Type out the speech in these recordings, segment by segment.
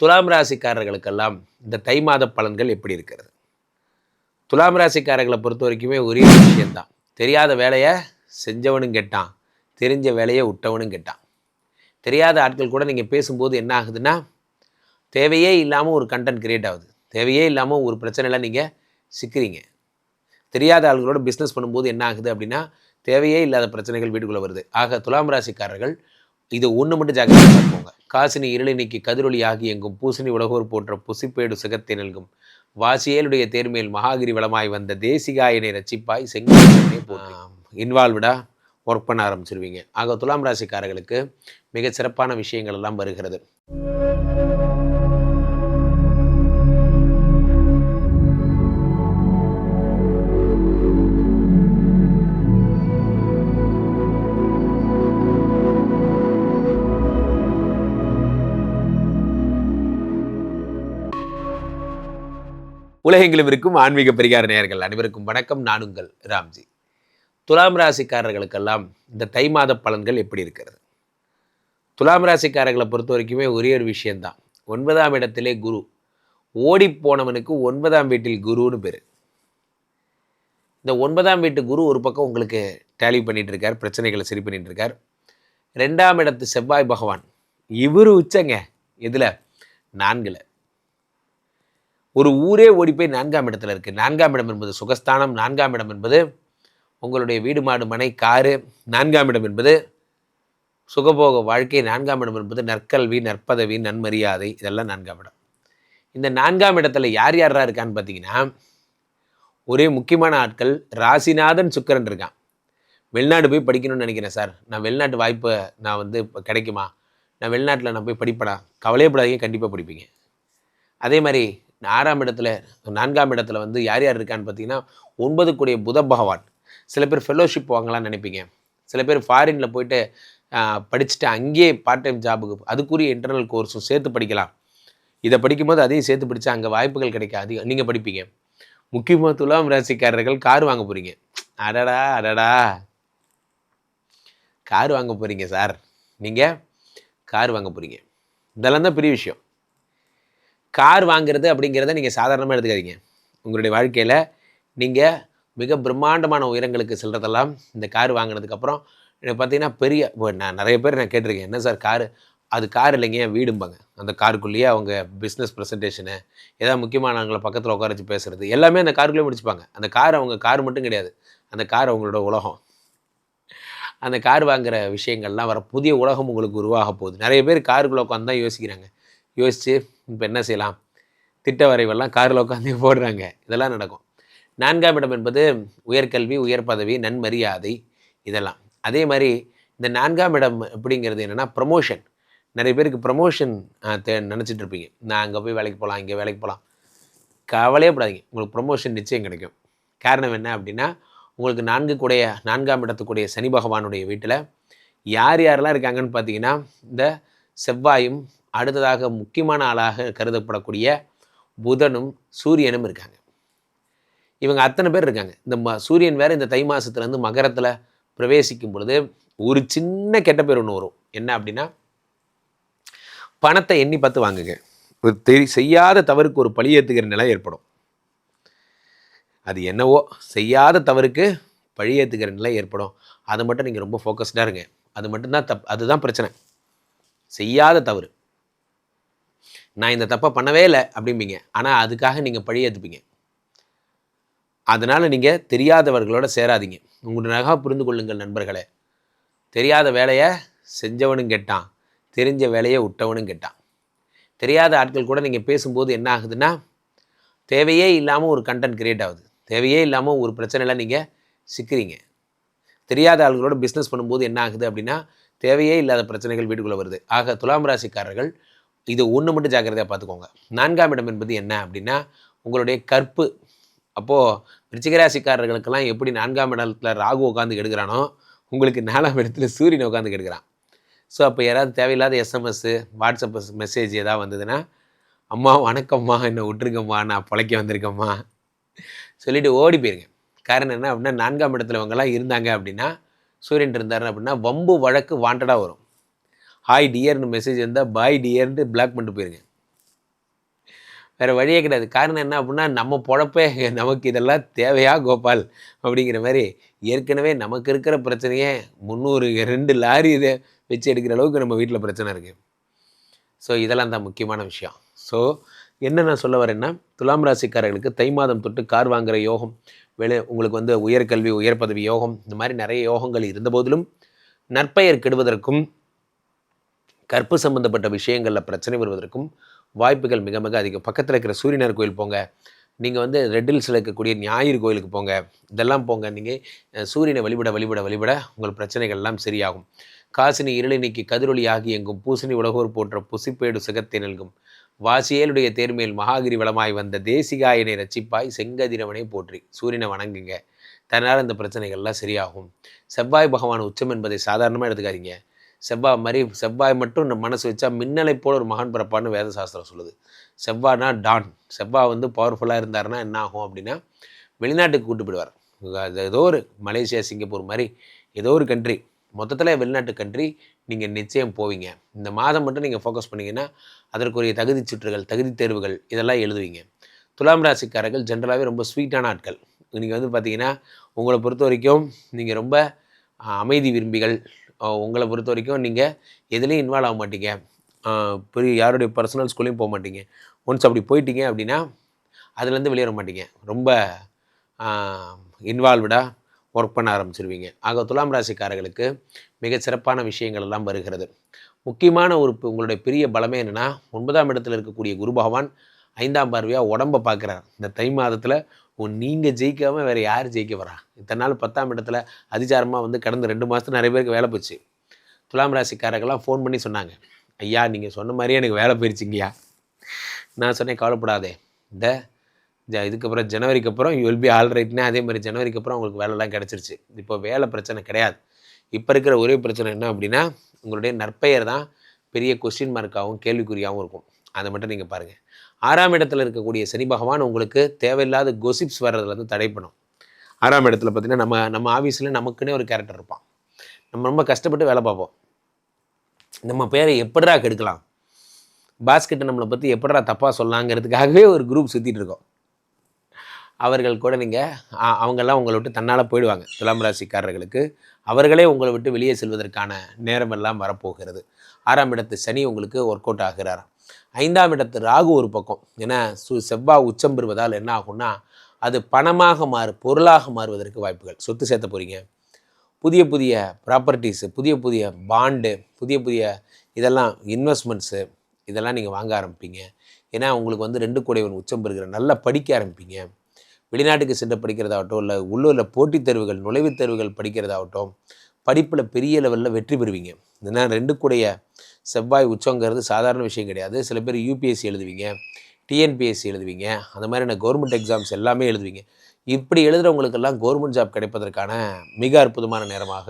துலாம் ராசிக்காரர்களுக்கெல்லாம் இந்த தை மாத பலன்கள் எப்படி இருக்கிறது? துலாம் ராசிக்காரர்களை பொறுத்த வரைக்குமே ஒரே விஷயந்தான் தெரியாத வேலையை செஞ்சவனும் கெட்டான். தெரிஞ்ச வேலையை விட்டவனும் கெட்டான். தெரியாத ஆட்கள் கூட நீங்கள் பேசும்போது என்ன ஆகுதுன்னா தேவையே இல்லாமல் ஒரு கண்டென்ட் கிரியேட் ஆகுது. தேவையே இல்லாமல் ஒரு பிரச்சனையில் நீங்கள் சிக்கிறீங்க. தெரியாத ஆள்களோட பிஸ்னஸ் பண்ணும்போது என்ன ஆகுது அப்படின்னா தேவையே இல்லாத பிரச்சனைகள் வீட்டுக்குள்ளே வருது. ஆக துலாம் ராசிக்காரர்கள் இது ஒன்று மட்டும் ஜாக்கிரதை பார்ப்போங்க காசினி இருளை நீக்கி கதிரொலி ஆகி எங்கும் பூசணி உலகோர் போன்ற புசிப்பேடு சுகத்தை நல்கும். வாசியலுடைய தேர்மேல் மகாகிரி வளமாய் வந்த தேசிகாயனை ரச்சிப்பாய் போற்றி. இன்வால்வ்டா ஒர்க் பண்ண ஆரம்பிச்சிருவீங்க. ஆக துலாம் ராசிக்காரர்களுக்கு மிக சிறப்பான விஷயங்கள் எல்லாம் வருகிறது. உலகெங்கிலும் இருக்கும் ஆன்மீக பரிகார நேயர்கள் அனைவருக்கும் வணக்கம். நான் உங்கள் ராம்ஜி. துலாம் ராசிக்காரர்களுக்கெல்லாம் இந்த தை மாத பலன்கள் எப்படி இருக்கிறது? துலாம் ராசிக்காரர்களை பொறுத்த வரைக்குமே ஒரே ஒரு விஷயந்தான் ஒன்பதாம் இடத்திலே குரு. ஓடி போனவனுக்கு ஒன்பதாம் வீட்டில் குருன்னு பேர். இந்த ஒன்பதாம் வீட்டு குரு ஒரு பக்கம் உங்களுக்கு டேலி பண்ணிகிட்டு இருக்கார் பிரச்சனைகளை சரி பண்ணிகிட்டு இருக்கார் ரெண்டாம் இடத்து செவ்வாய் பகவான். இவர் உச்சங்க. இதில் நான்கில். ஒரு ஊரே ஓடி போய் நான்காம் இடத்துல இருக்குது நான்காம் இடம் என்பது சுகஸ்தானம் நான்காம் இடம் என்பது உங்களுடைய வீடு மாடு மனை காரு. நான்காம் இடம் என்பது சுகபோக வாழ்க்கை. நான்காம் இடம் என்பது நற்கல்வி நற்பதவி நன்மரியாதை. இதெல்லாம் நான்காம் இடம். இந்த நான்காம் இடத்துல யார் யாரா இருக்கான்னு பார்த்தீங்கன்னா ஒரே முக்கியமான ஆட்கள் ராசிநாதன் சுக்கரன் இருக்கான். வெளிநாடு போய் படிக்கணும்னு நினைக்கிறேன் சார். நான் வெளிநாட்டு வாய்ப்பு நான் வந்து இப்போ கிடைக்குமா? நான் வெளிநாட்டில் நான் போய் படிப்படா கவலையப்படாதீங்க. கண்டிப்பாக படிப்பீங்க. அதே மாதிரி ஆறாம் இடத்துல நான்காம் இடத்துல வந்து யார் யார் இருக்கான்னு பார்த்தீங்கன்னா ஒன்பது கூடிய புத பகவான். சில பேர் ஃபெலோஷிப் வாங்கலாம்னு நினைப்பீங்க. சில பேர் ஃபாரினில் போயிட்டு படிச்சுட்டு அங்கேயே பார்ட் டைம் ஜாபுக்கு அதுக்குரிய இன்டர்னல் கோர்ஸும் சேர்த்து படிக்கலாம். இதை படிக்கும்போது அதையும் சேர்த்து படித்தா அங்கே வாய்ப்புகள் கிடைக்காது. நீங்கள் படிப்பீங்க. முக்கியமாக துலாம் ராசிக்காரர்கள் கார் வாங்க போகிறீங்க அடடா அடடா. கார் வாங்க போகிறீங்க சார் நீங்கள் கார் வாங்க போகிறீங்க இதெல்லாம் தான் பெரிய விஷயம். கார் வாங்குறது அப்படிங்கிறத நீங்கள் சாதாரணமாக எடுத்துக்காதீங்க. உங்களுடைய வாழ்க்கையில் நீங்கள் மிக பிரம்மாண்டமான உயரங்களுக்கு செல்கிறதெல்லாம் இந்த கார் வாங்கினதுக்கப்புறம் பார்த்தீங்கன்னா பெரிய இப்போ நான் நிறைய பேர் நான் கேட்டிருக்கேன் என்ன சார் காரு? அது கார் இல்லைங்க வீடும்பாங்க. அந்த காருக்குள்ளேயே அவங்க பிஸ்னஸ் ப்ரெசன்டேஷனு ஏதாவது முக்கியமானவங்களை பக்கத்தில் உட்கார வச்சு பேசுகிறது எல்லாமே அந்த காருக்குள்ளேயே முடிச்சுப்பாங்க. அந்த கார் அவங்க கார் மட்டும் கிடையாது. அந்த கார் அவங்களோட உலகம். அந்த கார் வாங்குகிற விஷயங்கள்லாம் வர புதிய உலகம் உங்களுக்கு உருவாக போகுது. நிறைய பேர் காருக்குள்ளே உட்காந்து தான் யோசிக்கிறாங்க. யோசித்து இப்போ என்ன செய்யலாம்? திட்ட வரைவெல்லாம் காரில் உட்காந்து போடுறாங்க. இதெல்லாம் நடக்கும். நான்காம் இடம் என்பது உயர்கல்வி உயர் பதவி நன்மரியாதை இதெல்லாம். அதே மாதிரி இந்த நான்காம் இடம் அப்படிங்கிறது என்னென்னா ப்ரமோஷன் நிறைய பேருக்கு ப்ரமோஷன் தே நினச்சிட்டு இருப்பீங்க. நான் அங்கே போய் வேலைக்கு போகலாம் இங்கே வேலைக்கு போகலாம் கவலையே படாதீங்க. உங்களுக்கு ப்ரமோஷன் நிச்சயம் கிடைக்கும். காரணம் என்ன அப்படின்னா உங்களுக்கு நான்கு கூடைய நான்காம் இடத்துக்குடைய சனி பகவானுடைய வீட்டில் யார் யாரெல்லாம் இருக்காங்கன்னு பார்த்தீங்கன்னா இந்த செவ்வாயும் அடுத்ததாக முக்கியமான ஆளாக கருதப்படக்கூடிய புதனும் சூரியனும் இருக்காங்க. இவங்க அத்தனை பேர் இருக்காங்க. இந்த ம சூரியன் வேறு இந்த தை மாதத்துலேருந்து மகரத்தில் பிரவேசிக்கும் பொழுது ஒரு சின்ன கெட்ட பேர் ஒன்று வரும். என்ன அப்படின்னா பணத்தை எண்ணி பார்த்து வாங்குங்க. ஒரு தெரி செய்யாத தவறுக்கு ஒரு பழி ஏற்றுக்கிற நிலை ஏற்படும். அது என்னவோ செய்யாத தவறுக்கு பழி ஏற்றுக்கிற நிலை ஏற்படும். அதை மட்டும் நீங்கள் ரொம்ப ஃபோக்கஸ்டாக இருங்க. அது மட்டும்தான் தப் அதுதான் பிரச்சனை. செய்யாத தவறு. நான் இந்த தப்பை பண்ணவே இல்லை அப்படிம்பீங்க. ஆனால் அதுக்காக நீங்கள் பழி ஏற்றுப்பீங்க அதனால் நீங்கள் தெரியாதவர்களோட சேராதீங்க. உங்களுக்காக புரிந்து கொள்ளுங்கள் நண்பர்களே. தெரியாத வேலையை செஞ்சவனும் கெட்டான். தெரிஞ்ச வேலையை விட்டவனும் கெட்டான். தெரியாத ஆட்கள் கூட நீங்கள் பேசும்போது என்ன ஆகுதுன்னா தேவையே இல்லாமல் ஒரு கண்டென்ட் கிரியேட் ஆகுது. தேவையே இல்லாமல் ஒரு பிரச்சனையில் நீங்கள் சிக்கிறீங்க. தெரியாத ஆள்களோட பிஸ்னஸ் பண்ணும்போது என்ன ஆகுது அப்படின்னா தேவையே இல்லாத பிரச்சனைகள் வீட்டுக்குள்ளே வருது. ஆக துலாம் ராசிக்காரர்கள் இது ஒன்று மட்டும் ஜாக்கிரதையாக பார்த்துக்கோங்க நான்காம் இடம் என்பது என்ன அப்படின்னா உங்களுடைய கற்பு. அப்போது விருச்சிகராசிக்காரர்களுக்கெல்லாம் எப்படி நான்காம் இடத்துல ராகு உட்காந்து கெடுக்கிறானோ உங்களுக்கு நாலாம் இடத்துல சூரியன் உட்காந்து கெடுக்கிறான். ஸோ அப்போ யாராவது தேவையில்லாத எஸ்எம்எஸ்ஸு வாட்ஸ்அப் மெசேஜ் ஏதாவது வந்ததுன்னா அம்மா வணக்கம்மா என்னை விட்டுருக்கம்மா நான் பிழைக்க வந்திருக்கம்மா. சொல்லிவிட்டு ஓடி போயிருங்க. காரணம் என்ன அப்படின்னா நான்காம் இடத்துல இவங்கெல்லாம் இருந்தாங்க அப்படின்னா சூரியன் இருந்தார் அப்படின்னா வம்பு வழக்கு வாண்டடாக வரும். ஹாய் டியர்னு மெசேஜ் இருந்தால் பாய் டியர்ன்ட்டு பிளாக் பண்ணிட்டு போயிருங்க. வேறு வழியே கிடையாது. காரணம் என்ன அப்படின்னா நம்ம பொழப்பே நமக்கு இதெல்லாம் தேவையா கோபால்? அப்படிங்கிற மாதிரி ஏற்கனவே நமக்கு இருக்கிற பிரச்சனையே முந்நூறு ரெண்டு லாரி இதை வச்சு எடுக்கிற அளவுக்கு நம்ம வீட்டில் பிரச்சனை இருக்குது ஸோ இதெல்லாம் தான் முக்கியமான விஷயம். ஸோ என்ன நான் சொல்ல வரேன்னா துலாம் ராசிக்காரர்களுக்கு தை மாதம் தொட்டு கார் வாங்குகிற யோகம் வெளி உங்களுக்கு வந்து உயர்கல்வி உயர் பதவி யோகம் இந்த மாதிரி நிறைய யோகங்கள் இருந்த போதிலும் நற்பெயர் கெடுவதற்கும் கற்பு சம்பந்தப்பட்ட விஷயங்களில் பிரச்சனை வருவதற்கும் வாய்ப்புகள் மிக மிக அதிகம். பக்கத்தில் இருக்கிற சூரியனார் கோயில் போங்க. நீங்கள் வந்து ரெட்டில்ஸில் இருக்கக்கூடிய ஞாயிறு கோயிலுக்கு போங்க. இதெல்லாம் போங்க. நீங்கள் சூரியனை வழிபட வழிபட வழிபட உங்கள் பிரச்சனைகள் எல்லாம் சரியாகும். காசினி இருளை நீக்கி கதிரொலி ஆகி எங்கும் பூசணி உலகோர் போன்ற புசிப்பேடு சுகத்தை நல்கும். வாசியலுடைய தேர்மேல் மகாகிரி வளமாய் வந்த தேசிகாயனை ரச்சிப்பாய் செங்கதிரவனை போற்றி சூரியனை வணங்குங்க. தன்னால் இந்த பிரச்சனைகள்லாம் சரியாகும். செவ்வாய் பகவான் உச்சம் என்பதை சாதாரணமாக எடுத்துக்காதீங்க. செவ்வாய் மாதிரி செவ்வாய் மட்டும் நம்ம மனசு வச்சா மின்னலை போல ஒரு மகான் பிறப்பான்னு வேத சாஸ்திரம் சொல்லுது. செவ்வாய்னா டான். செவ்வாய் வந்து பவர்ஃபுல்லாக இருந்தாருன்னா என்ன ஆகும் அப்படின்னா வெளிநாட்டுக்கு கூட்டு போயிடுவார். அது ஏதோ ஒரு மலேசியா சிங்கப்பூர் மாதிரி ஏதோ ஒரு கண்ட்ரி மொத்தத்தில் வெளிநாட்டு கண்ட்ரி நீங்கள் நிச்சயம் போவீங்க. இந்த மாதம் மட்டும் நீங்கள் ஃபோக்கஸ் பண்ணிங்கன்னா அதற்குரிய தகுதி சுற்றுகள் தகுதி தேர்வுகள் இதெல்லாம் எழுதுவீங்க. துலாம் ராசிக்காரர்கள் ஜென்ரலாகவே ரொம்ப ஸ்வீட்டான ஆட்கள். நீங்கள் வந்து பார்த்தீங்கன்னா உங்களை பொறுத்த வரைக்கும் நீங்கள் ரொம்ப அமைதி விரும்பிகள் உங்களை பொறுத்த வரைக்கும் நீங்கள் எதுலேயும் இன்வால்வ் ஆக மாட்டீங்க. பெரிய யாருடைய பர்சனல் ஸ்கூல்லையும் போக மாட்டீங்க. ஒன்ஸ் அப்படி போயிட்டீங்க அப்படின்னா அதுலேருந்து வெளியேற மாட்டீங்க. ரொம்ப இன்வால்வ்டாக ஒர்க் பண்ண ஆரம்பிச்சிருவீங்க. ஆக துலாம் ராசிக்காரர்களுக்கு மிக சிறப்பான விஷயங்கள் எல்லாம் வருகிறது. முக்கியமான ஒரு உங்களுடைய பெரிய பலமே என்னென்னா ஒன்பதாம் இடத்துல இருக்கக்கூடிய குரு பகவான் ஐந்தாம் பார்வையாக உடம்பை பார்க்குறார். இந்த தை மாதத்தில் உன் நீங்கள் ஜெயிக்காமல் வேறு யார் ஜெயிக்க வரா இத்தனை நாள் பத்தாம் இடத்துல அதிகாரமாக வந்து கடந்த ரெண்டு மாதத்துக்கு நிறைய பேருக்கு வேலை போச்சு. துலாம் ராசிக்காரர்கள்லாம் ஃபோன் பண்ணி சொன்னாங்க. ஐயா நீங்கள் சொன்ன மாதிரியே எனக்கு வேலை போயிடுச்சிங்கய்யா நான் சொன்னேன் கவலைப்படாதே. இந்த இதுக்கப்புறம் ஜனவரிக்கு அப்புறம் யூ வில் பி ஆல் ரைட்னே அதே மாதிரி ஜனவரிக்கு அப்புறம் உங்களுக்கு வேலைலாம் கிடச்சிருச்சு. இப்போ வேலை பிரச்சனை கிடையாது. இப்போ இருக்கிற ஒரே பிரச்சனை என்ன அப்படின்னா உங்களுடைய நற்பெயர் தான் பெரிய கொஸ்டின் மார்க்காகவும் கேள்விக்குறியாகவும் இருக்கும். அதை மட்டும் நீங்கள் பாருங்கள் ஆறாம் இடத்துல இருக்கக்கூடிய சனி பகவான் உங்களுக்கு தேவையில்லாத கொசிப்ஸ் வர்றதுலேருந்து தடை பண்ணும் ஆறாம் இடத்துல பார்த்திங்கன்னா நம்ம நம்ம ஆஃபீஸில் நமக்குன்னே ஒரு கேரக்டர் இருப்பான். நம்ம ரொம்ப கஷ்டப்பட்டு வேலை பார்ப்போம். நம்ம பேரை எப்படிரா கெடுக்கலாம்? பாஸ்கெட்டை நம்மளை பற்றி எப்படா தப்பாக சொல்லலாங்கிறதுக்காகவே ஒரு குரூப் சுற்றிட்டு இருக்கோம். அவர்கள் கூட நீங்கள் அவங்கெல்லாம் உங்களை விட்டு தன்னால் போயிடுவாங்க. துலாம் ராசிக்காரர்களுக்கு. அவர்களே உங்களை விட்டு வெளியே செல்வதற்கான நேரமெல்லாம் வரப்போகிறது. ஆறாம் இடத்து சனி உங்களுக்கு ஒர்க் அவுட் ஆகிறார் ஐந்தாம் இடத்து ராகு ஒரு பக்கம். ஏன்னா சு செவ்வாய் உச்சம் பெறுவதால் என்ன ஆகும்னா அது பணமாக மாறு பொருளாக மாறுவதற்கு வாய்ப்புகள். சொத்து சேர்த்த போகிறீங்க புதிய புதிய ப்ராப்பர்ட்டிஸு புதிய புதிய பாண்டு புதிய புதிய இதெல்லாம் இன்வெஸ்ட்மெண்ட்ஸு இதெல்லாம் நீங்கள் வாங்க ஆரம்பிப்பீங்க. ஏன்னா உங்களுக்கு வந்து ரெண்டு கூடையவன் உச்சம் பெறுகிற நல்லா படிக்க ஆரம்பிப்பீங்க. வெளிநாட்டுக்கு சென்று படிக்கிறதாகட்டும் இல்லை உள்ளூரில் போட்டித் தேர்வுகள் நுழைவுத் தேர்வுகள் படிக்கிறதாகட்டும் படிப்பில் பெரிய லெவலில் வெற்றி பெறுவீங்க. ஏன்னா ரெண்டு கூடைய செவ்வாய் உச்சங்கிறது சாதாரண விஷயம் கிடையாது. சில பேர் யூபிஎஸ்சி எழுதுவீங்க டிஎன்பிஎஸ்சி எழுதுவீங்க அந்த மாதிரியான கவர்மெண்ட் எக்ஸாம்ஸ் எல்லாமே எழுதுவீங்க. இப்படி எழுதுகிறவங்களுக்கெல்லாம் கவர்மெண்ட் ஜாப் கிடைப்பதற்கான மிக அற்புதமான நேரமாக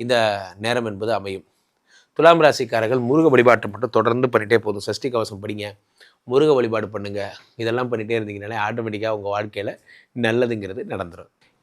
இந்த நேரம் என்பது அமையும். துலாம் ராசிக்காரர்கள் முருக வழிபாட்டை மட்டும் தொடர்ந்து பண்ணிகிட்டே போதும். சஷ்டி கவசம் படிங்க முருக வழிபாடு பண்ணுங்கள் இதெல்லாம் பண்ணிகிட்டே இருந்தீங்கனாலே ஆட்டோமேட்டிக்காக உங்கள் வாழ்க்கையில் நல்லதுங்கிறது நடந்துடும்